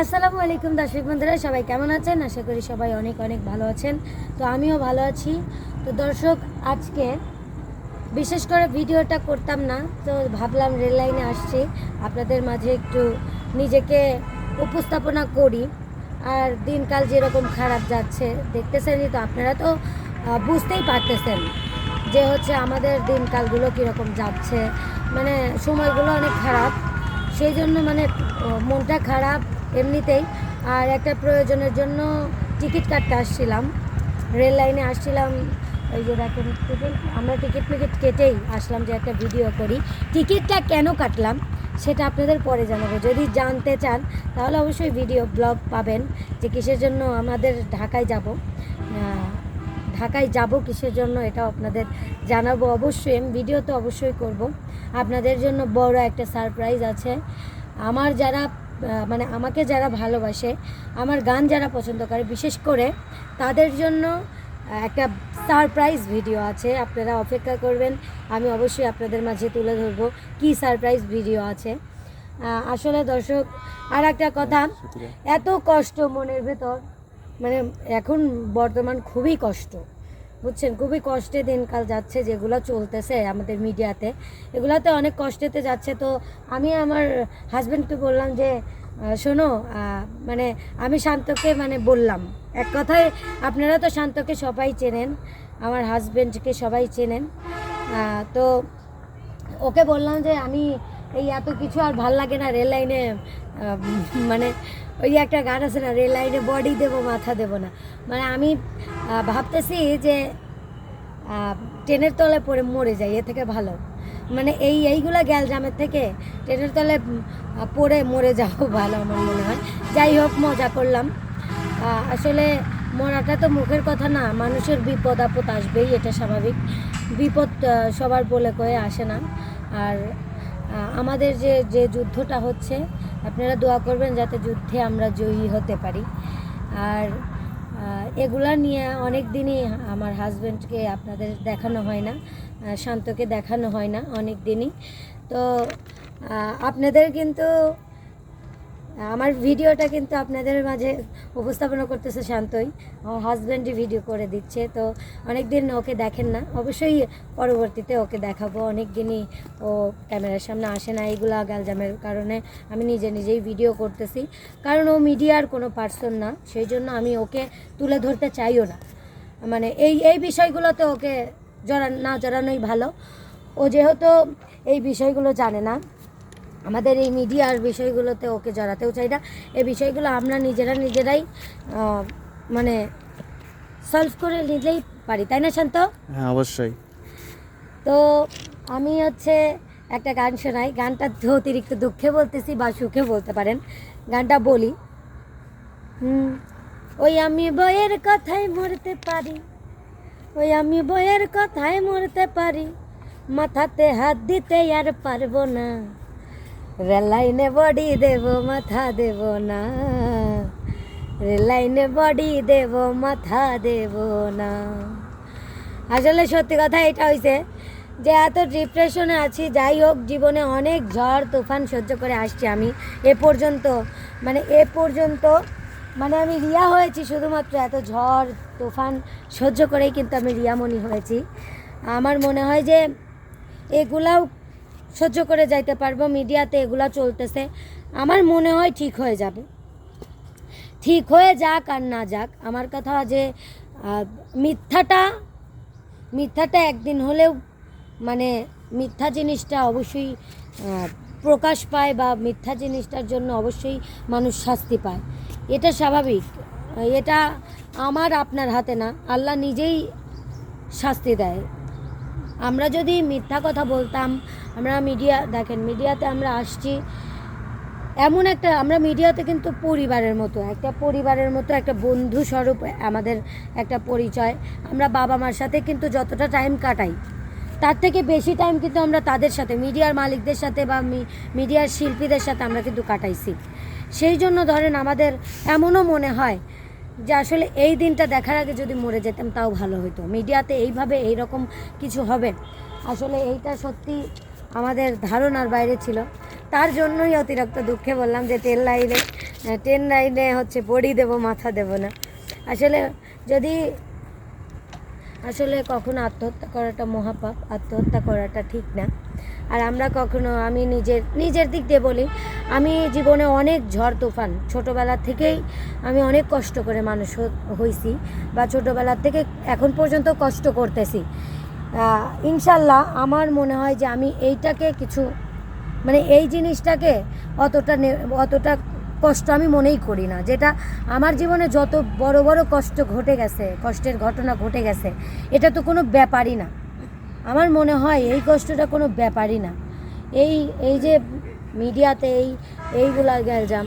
আসসালামু আলাইকুম দর্শক বন্ধুরা, সবাই কেমন আছেন? আশা করি সবাই অনেক অনেক ভালো আছেন। তো আমিও ভালো আছি। তো দর্শক, আজকে বিশেষ করে ভিডিওটা করতাম না, তো ভাবলাম রেল লাইনে আসছি। আপনাদের মাঝে একটু নিজেকে উপস্থাপনা করি। আর দিনকাল যেরকম খারাপ যাচ্ছে, দেখতেছেনই তো আপনারা তো বুঝতেই পারতেছেন যে হচ্ছে আমাদের দিনকালগুলো কীরকম যাচ্ছে। মানে সময়গুলো অনেক খারাপ, সেই জন্য মানে মনটা খারাপ। এমনিতেই। আর একটা প্রয়োজনের জন্য টিকিট কাটতে আসছিলাম। রেল লাইনে আসছিলাম, এই যে দেখেন, আমরা টিকিট মিকিট কেটেই আসলাম যে একটা ভিডিও করি। টিকিটটা কেন কাটলাম সেটা আপনাদের পরে জানাব। যদি জানতে চান, তাহলে অবশ্যই ভিডিও ব্লগ পাবেন যে কিসের জন্য আমাদের ঢাকায় যাব। ঢাকায় যাব কিসের জন্য এটা আপনাদের জানাব অবশ্যই। আমি ভিডিও তো অবশ্যই করব। আপনাদের জন্য বড় একটা সারপ্রাইজ আছে। আমার যারা মানে আমাকে যারা ভালোবাসে আমার গান যারা পছন্দ করে বিশেষ করে তাদের জন্য একটা সারপ্রাইজ ভিডিও আছে আপনারা অপেক্ষা করবেন আমি অবশ্যই আপনাদের মাঝে তুলে ধরবো কী সারপ্রাইজ ভিডিও আছে। আসলে দর্শক আর একটা কথা এত কষ্ট মনের ভেতর মানে এখন বর্তমান খুবই কষ্ট। বুঝছেন? খুবই কষ্টে দিনকাল যাচ্ছে যেগুলো চলতেছে আমাদের মিডিয়াতে। এগুলোতে অনেক কষ্টেতে যাচ্ছে। তো আমি আমার হাজব্যান্ডকে বললাম যে শোনো মানে আমি শান্তকে মানে বললাম। এক কথায়, আপনারা তো শান্তকে সবাই চেনেন, আমার হাজব্যান্ডকে সবাই চেনেন। তো ওকে বললাম যে, আমি এই এত কিছু আর ভালো লাগে না, রেল লাইনে মানে ওই একটা গান আছে না, রেল লাইনে বডি দেবো, মাথা দেবো না। মানে আমি ভাবতেছি যে ট্রেনের তলে পড়ে মরে যাই, এ থেকে ভালো। মানে এই, এইগুলা গ্যালজামের থেকে ট্রেনের তলে পড়ে মরে যাওয়া ভালো আমার মনে হয়। যাই হোক, মজা করলাম। আসলে মরাটা তো মুখের কথা না, মানুষের বিপদ আপদ আসবেই, এটা স্বাভাবিক। বিপদ সবার বলে কয়ে আসে না। আর আমাদের যে যে যুদ্ধটা হচ্ছে, আপনারা দোয়া করবেন যাতে যুদ্ধে আমরা জয়ী হতে পারি। আর এগুলা নিয়ে অনেক দিনই আমার হাজব্যান্ডকে আপনাদের দেখানো হয় না শান্তকে দেখানো হয় না অনেক দিনই তো আপনাদের কিন্তু আমার ভিডিওটা কিন্তু আপনাদের মাঝে উপস্থাপনা করতেছে শান্তই। আমার হাজব্যান্ডই ভিডিও করে দিচ্ছে, তো অনেক দিন ওকে দেখেন না। অবশ্যই পরবর্তীতে ওকে দেখাবো। অনেক দিনই ও ক্যামেরার সামনে আসে না এইগুলা গালজামের কারণে। আমি নিজে নিজেই ভিডিও করতেছি। কারণ ও মিডিয়ার কোনো পার্সন না সেই জন্য আমি ওকে তুলে ধরতে চাইও না। মানে এই এই বিষয়গুলোতে ওকে জড়ান না জড়ানোই ভালো। ও যেহেতু এই বিষয়গুলো জানে না আমাদের এই মিডিয়ার বিষয়গুলোতে ওকে জড়াতেও চাই না। এই বিষয়গুলো আমরা নিজেরা নিজেরাই মানে সলভ করে নিলেই পারি। তাই না শান্ত? হ্যাঁ অবশ্যই। তো আমি হচ্ছে একটা গান শোনাই। গানটা অতিরিক্ত দুঃখে বলতেছি বা সুখে বলতে পারেন। গানটা বলি। হুম ওই আমি বইয়ের কথায় মরতে পারি। ওই আমি বইয়ের কথায় মরতে পারি। মাথাতে হাত দিতে আর পারব না। রেলাইনে বডি দেব, মাথা দেব না। রেলাইনে বডি দেব, মাথা দেব না। আসলে সত্যি কথা এটা হয়েছে যে এত ডিপ্রেশনে আছি, যাই হোক, জীবনে অনেক ঝড়, তুফান সহ্য করে আসছি আমি। এ পর্যন্ত মানে এ পর্যন্ত মানে আমি রিয়া হয়েছি শুধুমাত্র এত ঝড়, তুফান সহ্য করেই কিন্তু আমি রিয়ামণি হয়েছি। আমার মনে হয় যে এগুলাও সহ্য করে যাইতে পারব, মিডিয়াতে এগুলা চলতেছে। আমার মনে হয় ঠিক হয়ে যাবে। ঠিক হয়ে যাক আর না যাক, আমার কথা যে মিথ্যাটা মিথ্যাটা একদিন হলেও মানে মিথ্যা জিনিসটা অবশ্যই প্রকাশ পায় বা মিথ্যা জিনিসটার জন্য অবশ্যই মানুষ শাস্তি পায়। এটা স্বাভাবিক। এটা আমার আপনার হাতে না, আল্লাহ নিজেই শাস্তি দেয়। আমরা যদি মিথ্যা কথা বলতাম, আমরা মিডিয়া দেখেন মিডিয়াতে আমরা আসছি, এমন একটা, আমরা মিডিয়াতে কিন্তু পরিবারের মতো, একটা পরিবারের মতো, একটা বন্ধু স্বরূপ, আমাদের একটা পরিচয়, আমরা বাবা মার সাথে কিন্তু যতটা টাইম কাটাই, তার থেকে বেশি টাইম কিন্তু আমরা তাদের সাথে মিডিয়ার মালিকদের সাথে বা মিডিয়ার শিল্পীদের সাথে আমরা কিন্তু কাটাইছি। সেই জন্য ধরেন আমাদের এমনও মনে হয় যে আসলে এই দিনটা দেখার আগে যদি মরে যেতাম, তাও ভালো হতো মিডিয়াতে এইভাবে এই রকম কিছু হবে। আসলে এইটা সত্যি আমাদের ধারণার বাইরে ছিল। তার জন্যই অতিরিক্ত দুঃখে বললাম যে ট্রেন লাইনে ট্রেন লাইনে হচ্ছে বড়ি দেব, মাথা দেব না। আসলে যদি আসলে কখনো আত্মহত্যা করাটা মহাপাপ, আত্মহত্যা করাটা ঠিক না। আর আমরা কখনো, আমি নিজের নিজের দিক দিয়ে বলি, আমি জীবনে অনেক ঝড় তুফান। ছোটোবেলা থেকেই আমি অনেক কষ্ট করে মানুষ হইছি বা ছোটোবেলা থেকে এখন পর্যন্ত কষ্ট করতেছি। ইনশাল্লাহ আমার মনে হয় যে আমি এইটাকে কিছু মানে এই জিনিসটাকে অতটা অতটা কষ্ট আমি মনেই করি না। যেটা আমার জীবনে যত বড় বড় কষ্ট ঘটে গেছে, কষ্টের ঘটনা ঘটে গেছে, এটা তো কোনো ব্যাপারই না। আমার মনে হয় এই কষ্টটা কোনো ব্যাপারই না। এই এই যে মিডিয়াতে এই, এইগুলা গ্যালজাম,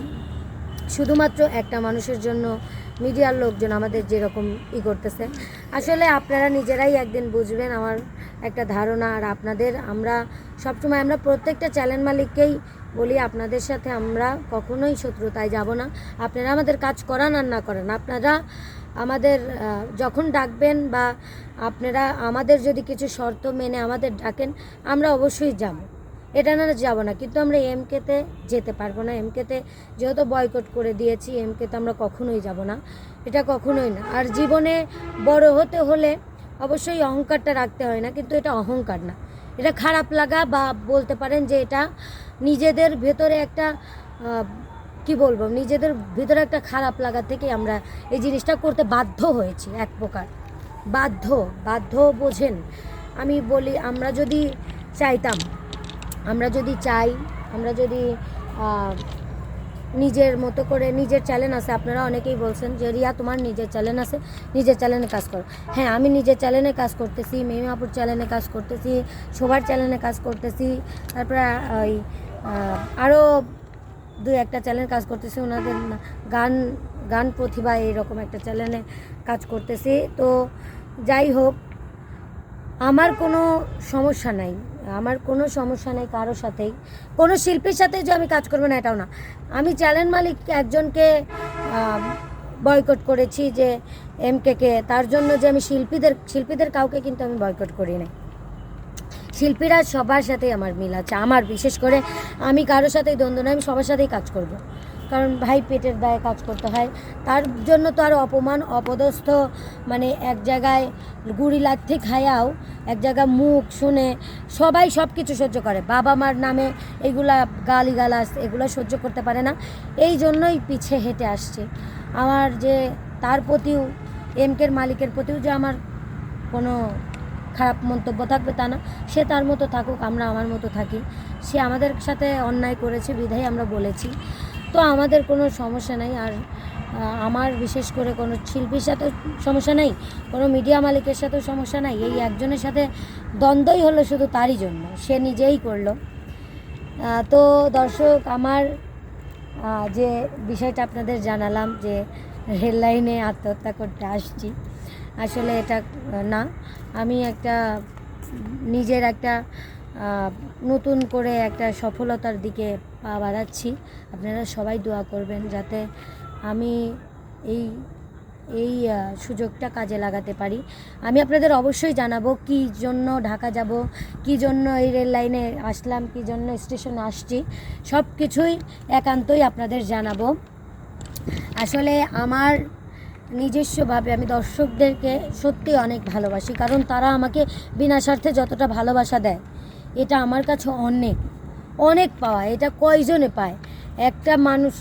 শুধুমাত্র একটা মানুষের জন্য মিডিয়ার লোকজন আমাদের যেরকম ই করতেছে। আসলে আপনারা নিজেরাই একদিন বুঝবেন আমার একটা ধারণা, আর আপনাদের আমরা সবসময় আমরা প্রত্যেকটা চ্যানেল মালিককেই বলি, আপনাদের সাথে আমরা কখনোই শত্রুতায় যাব না। আপনারা আমাদের কাজ করান আর না করেন। আপনারা আমাদের যখন ডাকবেন বা আপনারা আমাদের যদি কিছু শর্ত মেনে আমাদের ডাকেন, আমরা অবশ্যই যাব। এটা না যাব না। কিন্তু আমরা এমকেতে যেতে পারব না। এমকেতে যেহেতু বয়কট করে দিয়েছি এমকেতে আমরা কখনোই যাব না। এটা কখনোই না। আর জীবনে বড় হতে হলে অবশ্যই অহংকারটা রাখতে হয় না। কিন্তু এটা অহংকার না। এটা খারাপ লাগা বা বলতে পারেন যে এটা নিজেদের ভেতরে একটা কি বলব, নিজেদের ভিতরে একটা খারাপ লাগা থেকে আমরা এই জিনিসটা করতে বাধ্য হয়েছি, এক প্রকার। বাধ্য বাধ্য বোঝেন। আমি বলি, আমরা যদি চাইতাম, আমরা যদি চাই, আমরা যদি নিজের মতো করে, নিজের চ্যানেল আছে, আপনারা অনেকেই বলছেন যে, রিয়া, তোমার নিজের চ্যানেল আছে, নিজের চ্যানেলে কাজ করো। হ্যাঁ আমি নিজের চ্যানেলে কাজ করতেছি, মেমাপুর চ্যানেলে কাজ করতেছি সবার চ্যানেলে কাজ করতেছি, তারপরে ওই আরও দুই একটা চ্যানেল কাজ করতেছি, ওনাদের গান গান প্রতিভা এরকম একটা চ্যানেলে কাজ করতেছি। তো যাই হোক, আমার কোনো সমস্যা নাই, আমার কোনো সমস্যা নেই কারোর সাথেই। কোনো শিল্পীর সাথে যে আমি কাজ করব না, এটাও না। আমি চ্যানেল মালিক একজনকে বয়কট করেছি যে এমকেকে, তার জন্য যে আমি শিল্পীদের শিল্পীদের কাউকে কিন্তু আমি বয়কট করি নাই। শিল্পীরা সবার সাথেই আমার মিল আছে। আমার, বিশেষ করে আমি কারোর সাথেই দ্বন্দ্ব নয়, আমি সবার সাথেই কাজ করব। কারণ ভাই পেটের দায়ে কাজ করতে হয়। তার জন্য তো আর অপমান, অপদস্থ মানে এক জায়গায় গুড়ি লাথি খায়াও, এক জায়গায় মুখ শুনে সবাই সব কিছু সহ্য করে। বাবা মার নামে এগুলা গালিগালাজ, এগুলো সহ্য করতে পারে না। এই জন্যই পিছে হেঁটে আসছে। আমার যে, তার প্রতিও এমকের মালিকের প্রতিও যে আমার কোনো খারাপ মন্তব্য থাকবে তা না। সে তার মতো থাকুক, আমরা আমার মতো থাকি। সে আমাদের সাথে অন্যায় করেছে বিধায় আমরা বলেছি। তো আমাদের কোনো সমস্যা নাই। আর আমার বিশেষ করে কোনো শিল্পীর সাথে সমস্যা নাই, কোনো মিডিয়া মালিকের সাথেও সমস্যা নাই। এই একজনের সাথে দ্বন্দ্বই হলো শুধু তারই জন্য। সে নিজেই করল। তো দর্শক, আমার যে বিষয়টা আপনাদের জানালাম যে রেল লাইনে আত্মহত্যা করতে আসছি আসলে এটা, না। আমি একটা, নিজের একটা নতুন করে একটা সফলতার দিকে পা বাড়াচ্ছি। আপনারা সবাই দোয়া করবেন যাতে আমি এই এই সুযোগটা কাজে লাগাতে পারি। আমি আপনাদের অবশ্যই জানাব কি জন্য ঢাকা যাব, কি জন্য এই রেল লাইনে আসলাম, কি জন্য স্টেশনে আসছি। সব কিছুই একান্তই আপনাদের জানাব। আসলে আমার নিজস্বভাবে আমি দর্শকদেরকে সত্যি অনেক ভালোবাসি, কারণ তারা আমাকে বিনা স্বার্থে যতটা ভালোবাসা দেয়, এটা আমার কাছে অনেক অনেক পাওয়া, এটা কয়জনে পায়? একটা মানুষ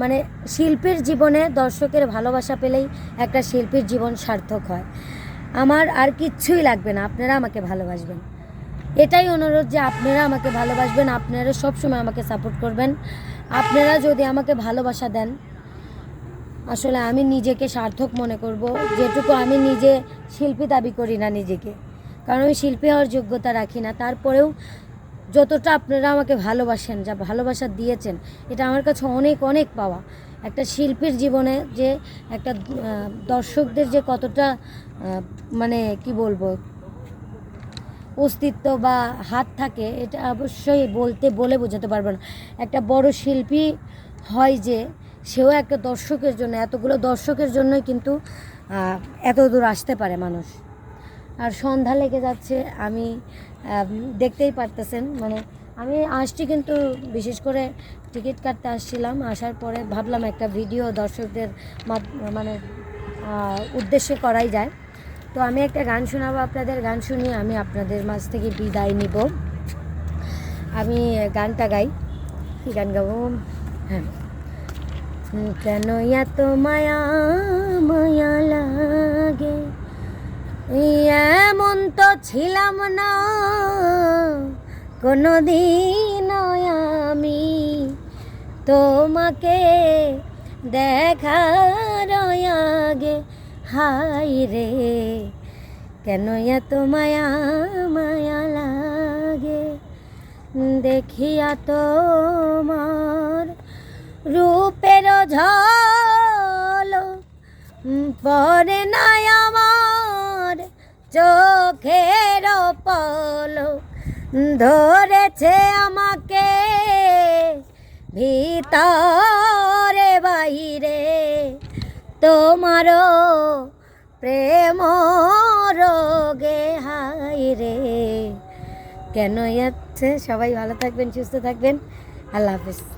মানে শিল্পীর জীবনে দর্শকের ভালোবাসা পেলেই একটা শিল্পীর জীবন সার্থক হয়। আমার আর কিচ্ছুই লাগবে না, আপনারা আমাকে ভালোবাসবেন। এটাই অনুরোধ যে আপনারা আমাকে ভালোবাসবেন, আপনারা সবসময় আমাকে সাপোর্ট করবেন। আপনারা যদি আমাকে ভালোবাসা দেন আসলে আমি নিজেকে সার্থক মনে করব, যেটুকু আমি নিজে শিল্পী দাবি করি না নিজেকে। কারণ আমি শিল্পী হওয়ার যোগ্যতা রাখি না, তারপরেও যতটা আপনারা আমাকে ভালোবাসেন, যা ভালোবাসা দিয়েছেন, এটা আমার কাছে অনেক অনেক পাওয়া। একটা শিল্পীর জীবনে যে একটা দর্শকদের যে কতটা মানে কি বলব, অস্তিত্ব বা হাত থাকে, এটা অবশ্যই বলতে বলে বোঝাতে পারব না। একটা বড় শিল্পী হয় যে সেও একটা দর্শকের জন্য, এতগুলো দর্শকের জন্যই কিন্তু এত দূর আসতে পারে মানুষ। আর সন্ধ্যা লেগে যাচ্ছে, আমি দেখতেই পারতেছেন মানে আমি আসছি কিন্তু বিশেষ করে টিকিট কাটতে আসছিলাম, আসার পরে ভাবলাম একটা ভিডিও দর্শকদের মানে উদ্দেশ্যে করাই যায়। তো আমি একটা গান শোনাবো আপনাদের, গান শুনিয়ে আমি আপনাদের মাঝ থেকে বিদায় নিব। আমি গানটা গাই, কি গান গাবো? হ্যাঁ। কেন এত মায়া মায়া লাগে? এমন তো ছিলাম না কোনো দিন আমি তোমাকে দেখার আগে। হাই রে কেন এত মায়া মায়া লাগে? দেখিয়া তোমার রূপের ঝল। পরে নাই আমার চোখের পল। ধরেছে আমাকে ভিতরে বাইরে। তোমারও প্রেম রোগে হাই রে। কেন যাচ্ছে সবাই ভালো থাকবেন, সুস্থ থাকবেন। আল্লাহ হাফিজ।